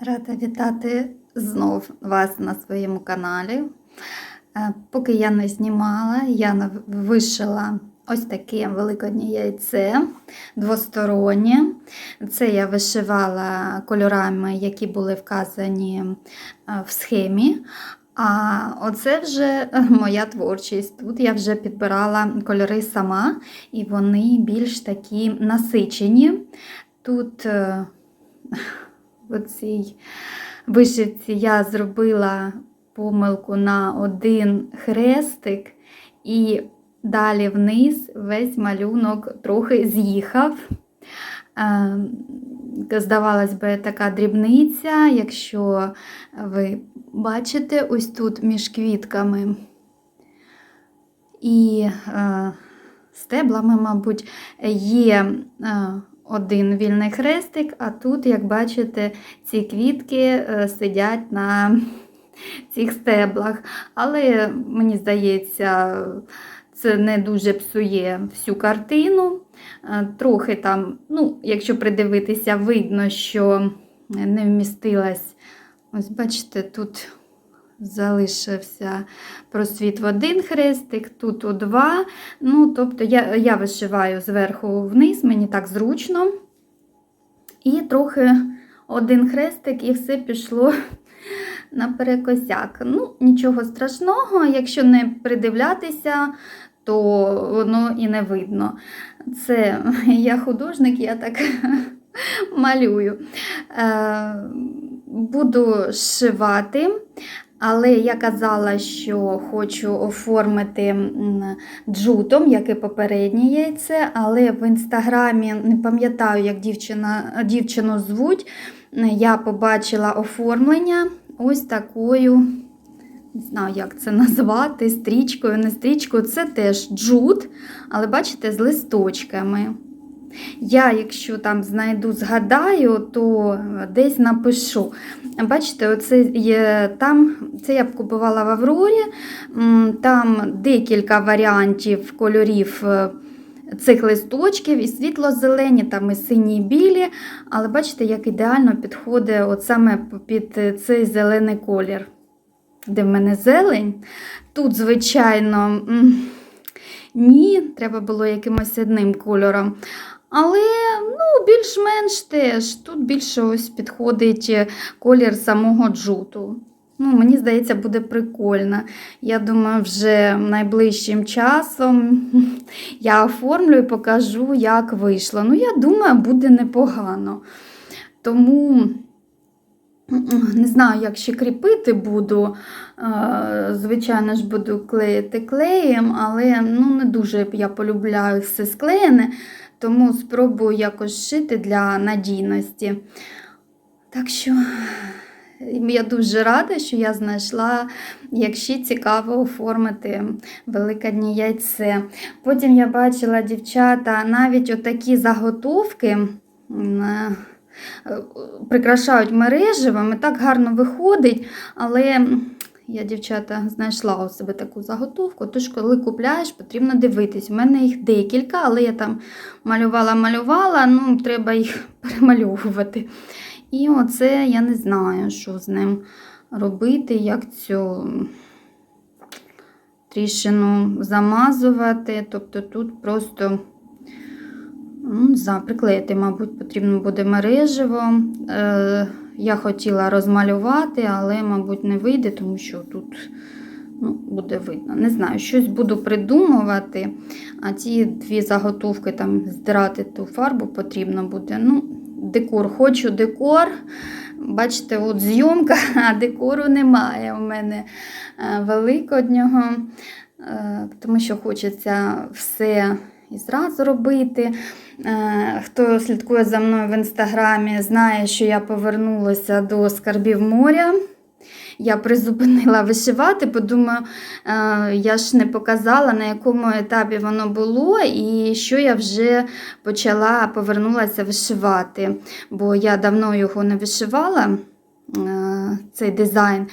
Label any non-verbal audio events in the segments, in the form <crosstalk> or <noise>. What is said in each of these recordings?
Рада вітати знов вас на своєму каналі. Е, Поки я не знімала, я вишила ось таке великоднє яйце двостороннє. Це я вишивала кольорами, які були вказані е, в схемі. А оце вже е, моя творчість. Тут я вже підбирала кольори сама, і вони більш такі насичені. Тут в цій вишивці я зробила помилку на один хрестик, і далі вниз весь малюнок трохи з'їхав. Е, Здавалось би, така дрібниця, якщо ви бачите ось тут між квітками і е, стеблами, мабуть, є е, один вільний хрестик, а тут, як бачите, ці квітки е, сидять на <laughs> цих стеблах. Але мені здається, це не дуже псує всю картину. Е, Трохи там, ну, якщо придивитися, видно, що не вмістилась. Ось бачите, тут залишився просвіт в один хрестик, тут у два. Ну, тобто я, я вишиваю зверху вниз, мені так зручно. І трохи один хрестик, і все пішло <laughs> наперекосяк. Ну, нічого страшного, якщо не придивлятися, то воно і не видно. Це <laughs> я художник, я так <laughs> малюю. Е, Буду зшивати. Але я казала, що хочу оформити джутом, як і попереднє яйце, але в інстаграмі не пам'ятаю, як дівчина, дівчину звуть. Я побачила оформлення ось такою, не знаю, як це назвати, стрічкою, не стрічкою. Це теж джут, але бачите, з листочками. Я, якщо там знайду, згадаю, то десь напишу. Бачите, оце є, там, це я б купувала в Аврорі, там декілька варіантів кольорів е, цих листочків, і світло-зелені, там і сині, і білі. Але бачите, як ідеально підходить от саме під цей зелений колір, де в мене зелень. Тут, звичайно, ні, треба було якимось одним кольором. Але ну, більш-менш теж тут більше ось підходить е, колір самого джуту. Ну, Мені здається, буде прикольно. Я думаю, вже найближчим часом <laughs> я оформлю і покажу, як вийшло. Ну, я думаю, буде непогано. Тому не знаю, як ще кріпити буду. Е, Звичайно ж, буду клеїти клеєм, але ну, не дуже я полюбляю все склеєне, тому спробую якось шити для надійності. Так що я дуже рада, що я знайшла, як ще цікаво оформити великоднє яйце. Потім я бачила дівчата навіть отакі заготовки. е, прикрашають мереживами, так гарно виходить, але я, дівчата, знайшла у себе таку заготовку, тож коли купляєш, потрібно дивитись. У мене їх декілька, але я там малювала-малювала, ну, треба їх <laughs> перемальовувати. І оце я не знаю, що з ним робити, як цю тріщину замазувати. Тобто тут просто. Ну, за, мабуть, потрібно буде мереживо. Е, я хотіла розмалювати, але, мабуть, не вийде, тому що тут ну, буде видно. Не знаю, щось буду придумувати, а ті дві заготовки там здирати ту фарбу потрібно буде. Ну, Декор, хочу декор. Бачите, от зйомка, <laughs> а декору немає у мене е, великоднього, е, тому що хочеться все і зразу робити. Е, Хто слідкує за мною в інстаграмі, знає, що я повернулася до скарбів моря. Я призупинила вишивати, бо думаю, е, я ж не показала, на якому етапі воно було, і що я вже почала повернулася вишивати, бо я давно його не вишивала. е, Цей дизайн.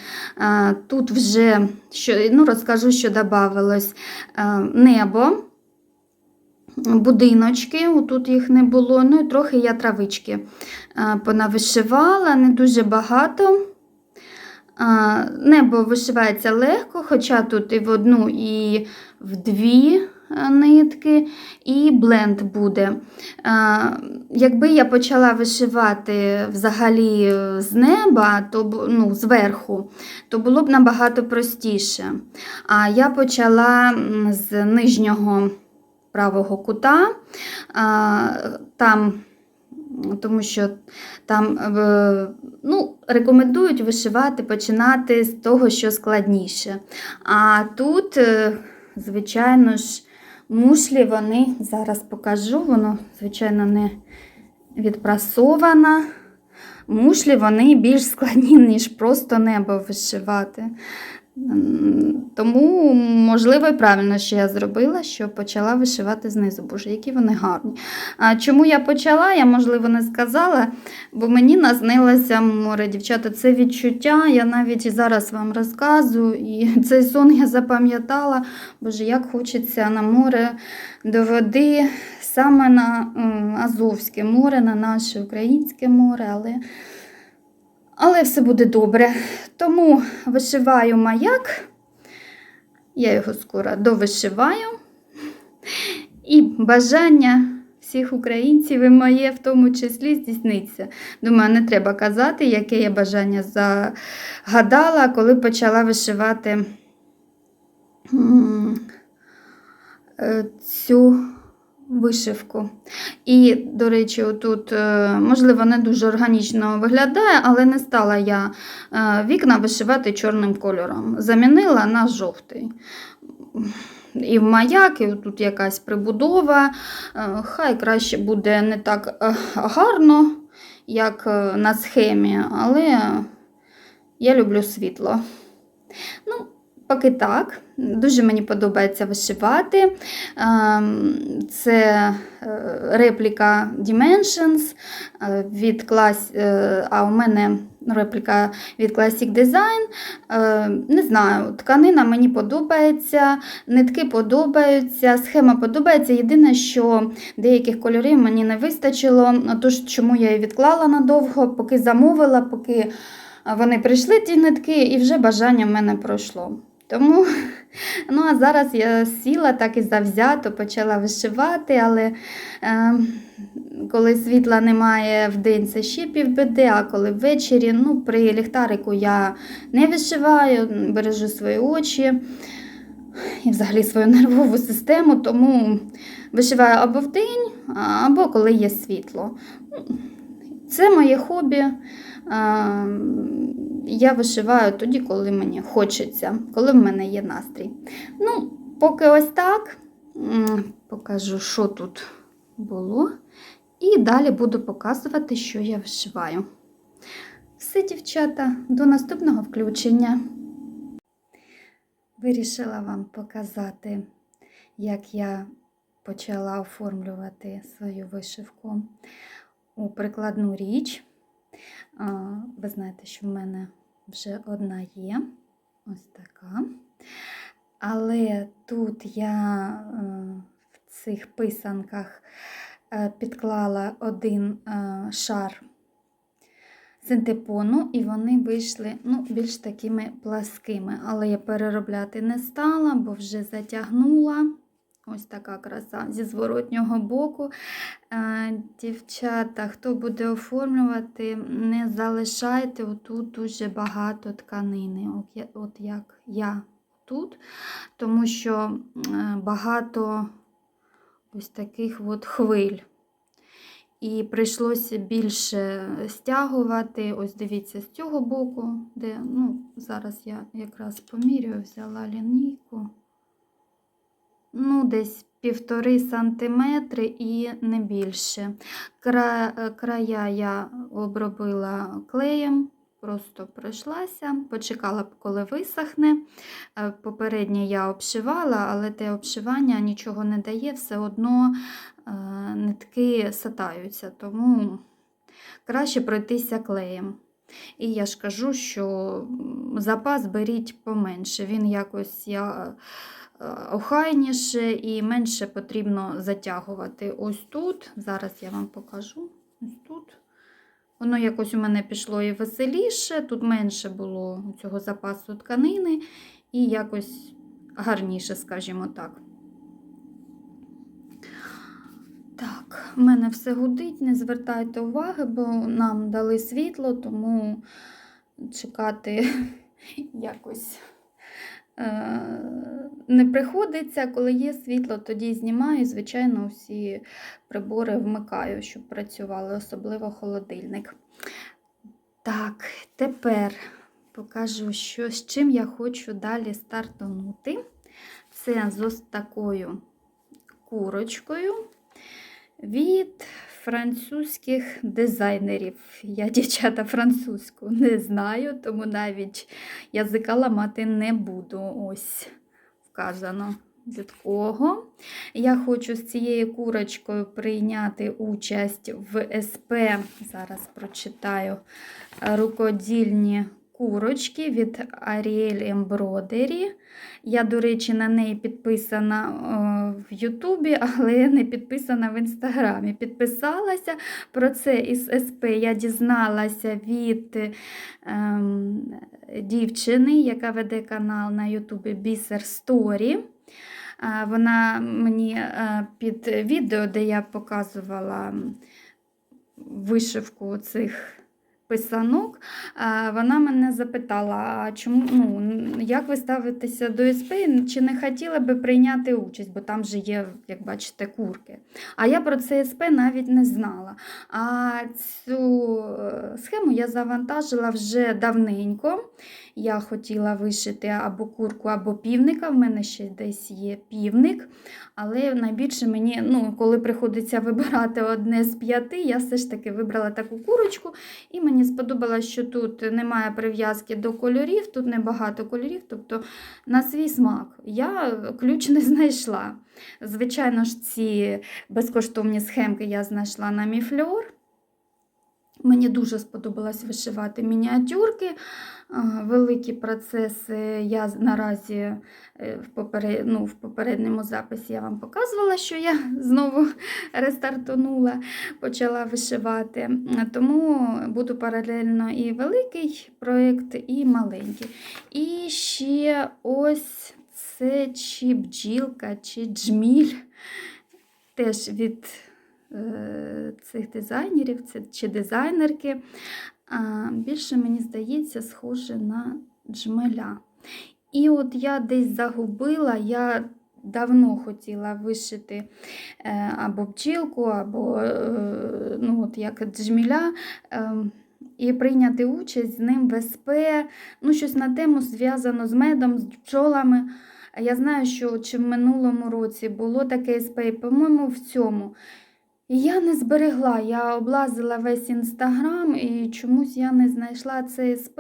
Тут вже що, ну, розкажу, що додавалось небо. Будиночки, отут їх не було. Ну і трохи я травички е, понавишивала, не дуже багато. Небо вишивається легко, хоча тут і в одну, і в дві е, нитки, і бленд буде. Якби я почала вишивати взагалі з неба, то ну, зверху, то було б набагато простіше. А я почала з нижнього правого кута, там, тому що там е, ну, рекомендують вишивати, починати з того, що складніше. А тут, е, звичайно ж, мушлі вони, зараз покажу, воно, звичайно, не відпрасована. Мушлі вони більш складні, ніж просто небо вишивати. Тому, можливо, і правильно, що я зробила, що почала вишивати знизу. Боже, які вони гарні. А чому я почала, я, можливо, не сказала, бо мені наснилося море. Дівчата, це відчуття. Я навіть зараз вам розказую. І цей сон я запам'ятала. Боже, як хочеться на море до води, саме на Азовське море, на наше українське море, але. Але все буде добре. Тому вишиваю маяк. Я його скоро довишиваю. І бажання всіх українців і моє в тому числі здійсниться. Думаю, не треба казати, яке я бажання загадала, коли почала вишивати е, цю вишивку. І, до речі, отут, е, можливо, не дуже органічно виглядає, але не стала я е, вікна вишивати чорним кольором. Замінила на жовтий. І в маяк, і тут якась прибудова. Е, Хай краще буде не так гарно, як на схемі, але я люблю світло. Ну, поки так. Дуже мені подобається вишивати. Ем, Це е, репліка Dimensions е, від клас... е, а у мене репліка від Classic Design. Не знаю, тканина мені подобається, нитки подобаються, схема подобається. Єдине, що деяких кольорів мені не вистачило, тож чому я її відклала надовго, поки замовила, поки вони прийшли ті нитки, і вже бажання в мене пройшло. Тому, ну а зараз я сіла так і завзято, почала вишивати, але е, коли світла немає в день, це ще півбеди, а коли ввечері, ну, при ліхтарику я не вишиваю, бережу свої очі і взагалі свою <laughs> нервову систему, тому вишиваю або вдень, або коли є світло. Це моє хобі. Я вишиваю тоді, коли мені хочеться, коли в мене є настрій. Ну, поки ось так. Покажу, що тут було. І далі буду показувати, що я вишиваю. Все, дівчата, до наступного включення. Вирішила вам показати, як я почала оформлювати свою вишивку у прикладну річ. Ви знаєте, що в мене вже одна є, ось така. Але тут я е, в цих писанках е, підклала один е, шар синтепону, і вони вийшли ну, більш такими пласкими. Але я переробляти не стала, бо вже затягнула. Ось така краса зі зворотнього боку. Е, Дівчата, хто буде оформлювати, не залишайте отут дуже багато тканини, от як я тут, тому що е, багато ось таких от хвиль. І прийшлося більше стягувати. Ось дивіться, з цього боку, де ну, зараз я якраз поміряю, взяла лінійку ну, десь півтори сантиметри і не більше. Кра... Края я обробила клеєм, просто пройшлася, почекала, коли висохне. Е, Попереднє я обшивала, але те обшивання нічого не дає, все одно е, нитки сатаються, тому краще пройтися клеєм. І я ж кажу, що запас беріть поменше. Він якось я охайніше і менше потрібно затягувати. Ось тут, зараз я вам покажу. Ось тут. Воно якось у мене пішло і веселіше, тут менше було цього запасу тканини, і якось гарніше, скажімо так. Так, в мене все гудить, не звертайте уваги, бо нам дали світло, тому чекати <laughs> якось е, не приходиться. Коли є світло, тоді знімаю. Звичайно, всі прибори вмикаю, щоб працювали, особливо холодильник. Так, тепер покажу, що, з чим я хочу далі стартанути. Це з ось такою курочкою від французьких дизайнерів. Я, дівчата, французьку не знаю, тому навіть язика ламати не буду. Ось вказано від кого. Я хочу з цією курочкою прийняти участь в СП. Зараз прочитаю рукодільні курочки від Ariel Embroidery. Я, до речі, на неї підписана в Ютубі, <laughs> але не підписана в Інстаграмі. Підписалася про це із СП. Я дізналася від ем, дівчини, яка веде канал на Ютубі Бісер Story. Вона мені е, під відео, де я показувала вишивку цих писанок, вона мене запитала, чому, ну, як ви ставитеся до СП, чи не хотіли би прийняти участь, бо там же є, як бачите, курки. А я про це СП навіть не знала. А цю е, схему я завантажила вже давненько. Я хотіла вишити або курку, або півника. В мене ще десь є півник. Але найбільше мені, ну, коли приходиться вибирати одне з п'яти, я все ж таки вибрала таку курочку. І мені сподобалось, що тут немає прив'язки до кольорів, тут небагато кольорів, тобто на свій смак. Я ключ не знайшла. Звичайно ж, ці безкоштовні схемки я знайшла на міфльор. Мені дуже сподобалось вишивати мініатюрки. Великі процеси я наразі е, в, поперед... ну, в попередньому записі я вам показувала, що я <laughs> знову рестартонула, почала вишивати. Тому буду паралельно і великий проєкт, і маленький. І ще ось це чи бджілка, чи джміль. Теж від цих дизайнерів чи дизайнерки. Більше, мені здається, схоже на джмеля. І от я десь загубила, я давно хотіла вишити е, або бджілку, або е, ну, от як джмеля. Е, і прийняти участь з ним в СП, ну, щось на тему зв'язано з медом, з пчолами. Я знаю, що чи в минулому році було таке СП, і, по-моєму, в цьому. Я не зберегла, я облазила весь інстаграм і чомусь я не знайшла цей СП.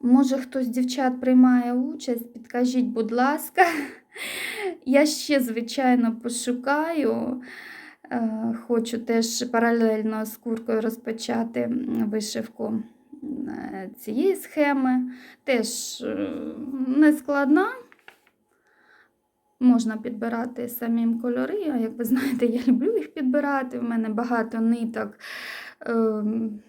Може, хтось з дівчат приймає участь, підкажіть, будь ласка. <laughs> Я ще, звичайно, пошукаю. Е, Хочу теж паралельно з куркою розпочати вишивку е, цієї схеми. Теж е, не складна. Можна підбирати самим кольори, а як ви знаєте, я люблю їх підбирати. У мене багато ниток. ем,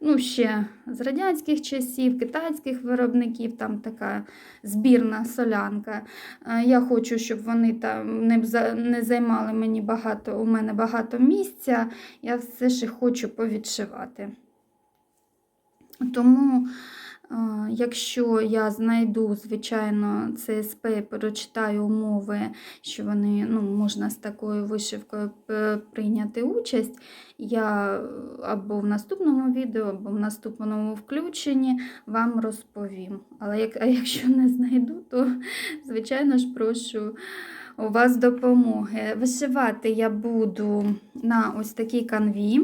Ну, ще з радянських часів, китайських виробників, там така збірна солянка. Е, Я хочу, щоб вони там не, займали мені багато, у мене багато місця. Я все ще хочу повідшивати. Тому, якщо я знайду, звичайно, ЦСП, прочитаю умови, що вони ну, можна з такою вишивкою прийняти участь, я або в наступному відео, або в наступному включенні вам розповім. Але як, а якщо не знайду, то, звичайно ж, прошу у вас допомоги. Вишивати я буду на ось такій канві.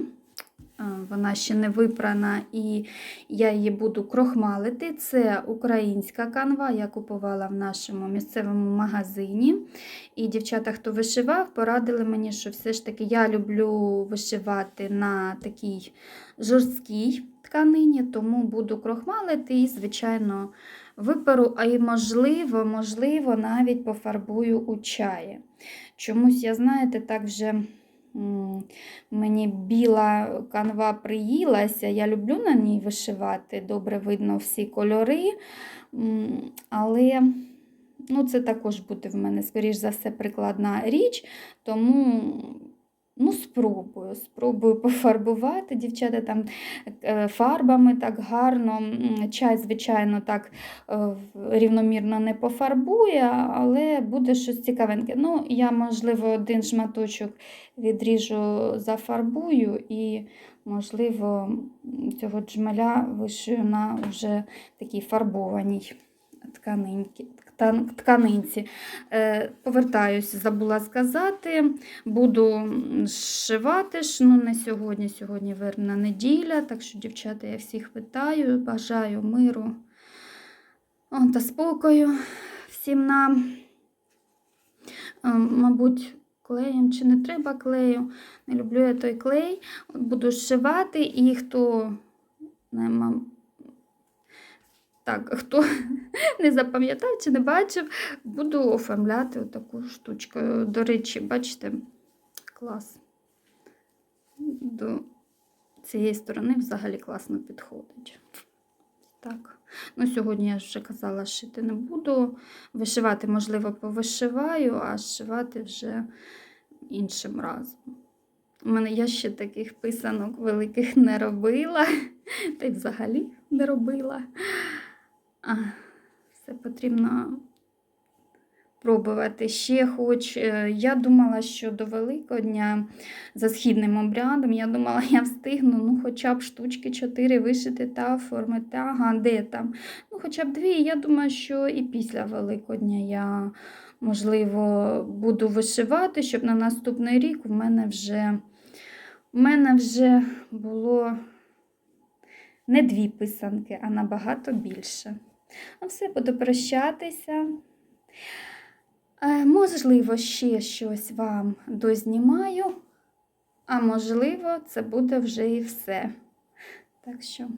Е, Вона ще не випрана, і я її буду крохмалити. Це українська канва, я купувала в нашому місцевому магазині. І дівчата, хто вишивав, порадили мені, що все ж таки я люблю вишивати на такій жорсткій тканині, тому буду крохмалити і, звичайно, виперу, а й можливо, можливо, навіть пофарбую у чаї. Чомусь, я, знаєте, так вже мені біла канва приїлася. Я люблю на ній вишивати, добре видно всі кольори. Але ну, це також буде в мене, скоріш за все, прикладна річ, тому. Ну, спробую, спробую <laughs> пофарбувати дівчата там е, фарбами так гарно. Чай, звичайно, так е, рівномірно не пофарбує, але буде щось цікавеньке. Ну, я, можливо, один шматочок відріжу, зафарбую і, можливо, цього джмеля вишию на вже такій фарбованій тканинці. Ткан- тканинці. Е, Повертаюсь, забула сказати. Буду зшивати ж, ну не сьогодні, сьогодні верна неділя, так що, дівчата, я всіх вітаю, бажаю миру та спокою всім нам. Е, Мабуть, клеєм чи не треба клею. Не люблю я той клей. Буду зшивати і хто не. Так, хто <laughs> не запам'ятав чи не бачив, буду оформляти отаку штучку. До речі, бачите, клас. До цієї сторони взагалі класно підходить. Так. Ну, сьогодні я вже казала, шити не буду. Вишивати, можливо, повишиваю, а зшивати вже іншим разом. У мене я ще таких писанок великих не робила, <laughs> та й взагалі не робила. Все потрібно пробувати ще хоч. е, Я думала, що до Великодня за східним обрядом, я думала, я встигну ну, хоча б штучки 4 вишити та оформити. Ага, де там? Ну, хоча б дві. Я думаю, що і після Великодня я, можливо, буду вишивати, щоб на наступний рік у мене вже, у мене вже було не дві писанки, а набагато більше. Ну, все, буду прощатися. Е, Можливо, ще щось вам дознімаю, а можливо, це буде вже і все. Так що,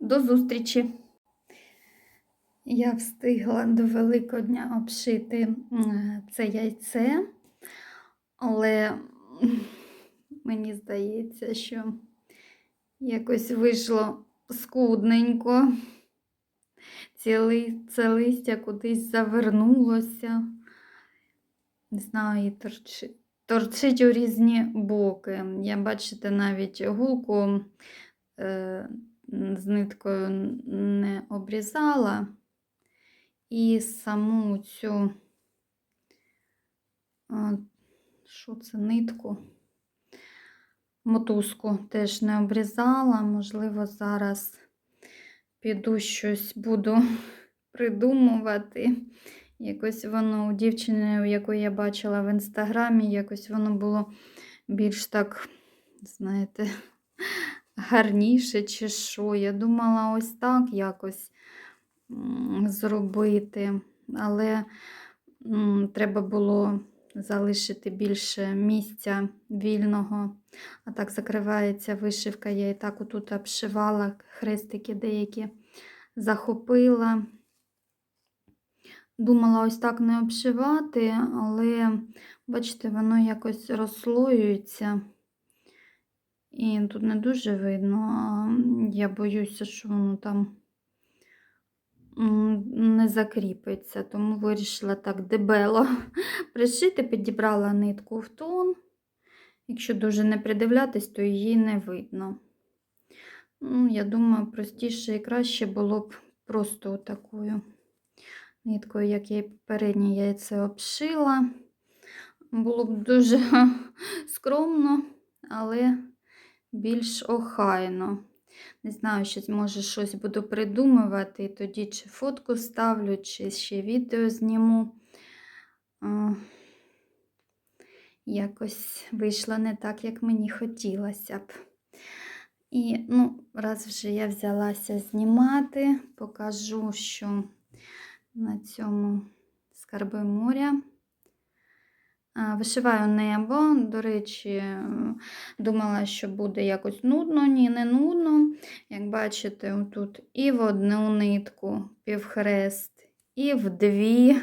до зустрічі! Я встигла до Великодня обшити це яйце, але <laughs> мені здається, що якось вийшло скудненько. Ці Це листя кудись завернулося. Не знаю, і торчить, торчить у різні боки. Я, бачите, навіть гулку е, з ниткою не обрізала. І саму цю, що це, нитку, мотузку теж не обрізала. Можливо, зараз піду щось буду <laughs> придумувати. Якось воно у дівчини, у якої я бачила в інстаграмі, якось воно було більш так, знаєте, <laughs> гарніше чи що. Я думала, ось так якось зробити, але треба було залишити більше місця вільного. А так закривається вишивка. Я і так отут обшивала хрестики деякі захопила. Думала ось так не обшивати, але, бачите, воно якось розслоюється. І тут не дуже видно, я боюся, що воно там не закріпиться, тому вирішила так дебело <laughs> пришити, підібрала нитку в тон. Якщо дуже не придивлятись, то її не видно. Ну, я думаю, простіше і краще було б просто такою ниткою, як я і попереднє яйце обшила. Було б дуже <laughs> скромно, але більш охайно. Не знаю, щось, може щось буду придумувати, і тоді чи фотку ставлю, чи ще відео зніму. Якось вийшло не так, як мені хотілося б. І, ну, раз вже я взялася знімати, покажу, що на цьому скарби моря Вишиваю небо. До речі, е, думала, що буде якось нудно, ні, не нудно. Як бачите, тут і в одну нитку півхрест, і в дві.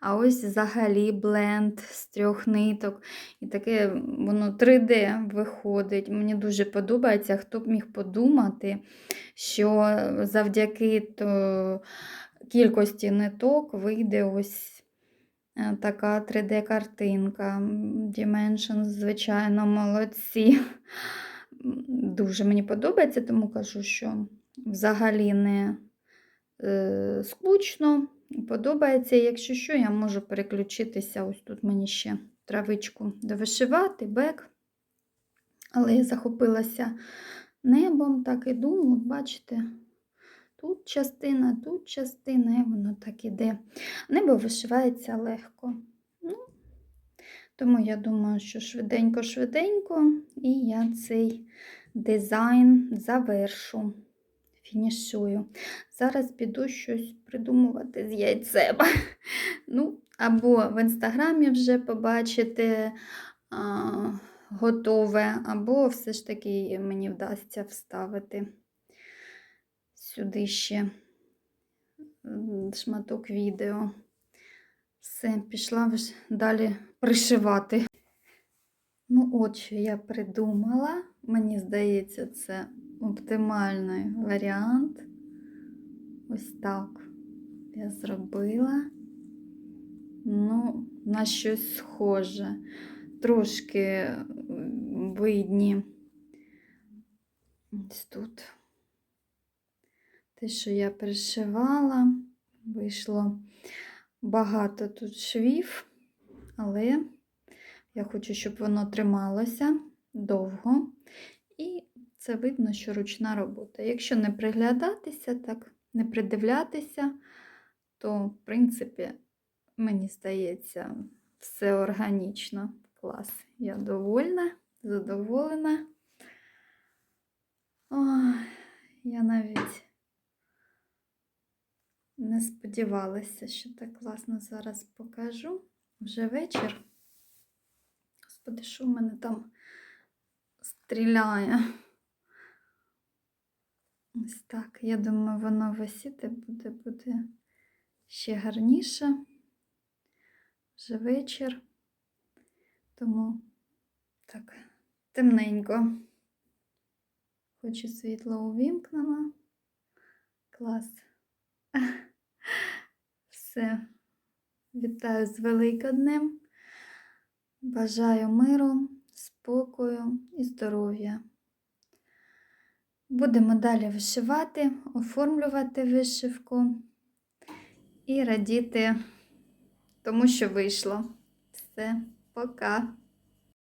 А ось взагалі бленд з трьох ниток. І таке воно 3D виходить. Мені дуже подобається, хто б міг подумати, що завдяки то кількості ниток вийде ось така 3D-картинка. Dimensions, звичайно, молодці. Дуже мені подобається, тому кажу, що взагалі не е, скучно. Подобається, якщо що, я можу переключитися. Ось тут мені ще травичку довишивати, бек. Але я захопилася небом, так іду, от бачите, тут частина, тут частина, і воно так іде. Небо вишивається легко. Ну, тому я думаю, що швиденько-швиденько, і я цей дизайн завершу, фінішую. Зараз піду щось придумувати з яйцем. <laughs> Ну, або в інстаграмі вже побачите готове, або все ж таки мені вдасться вставити сюди ще шматок відео. Все, пішла вже далі пришивати. Ну, от що я придумала. Мені здається, це оптимальний варіант. Ось так я зробила. Ну, на щось схоже. Трошки видні. Ось тут. Те, що я пришивала, вийшло багато тут швів, але я хочу, щоб воно трималося довго. І це видно, що ручна робота. Якщо не приглядатися, так, не придивлятися, то, в принципі, мені здається, все органічно. Клас. Я довольна, задоволена. Ой, я навіть не сподівалася, що так класно зараз покажу. Вже вечір. Господи, що в мене там стріляє? Ось так. Я думаю, воно висіти буде, буде ще гарніше. Вже вечір. Тому так, темненько. Хочу світло увімкнено. Клас. Все. Вітаю з Великоднем. Бажаю миру, спокою і здоров'я. Будемо далі вишивати, оформлювати вишивку і радіти тому, що вийшло. Все, пока.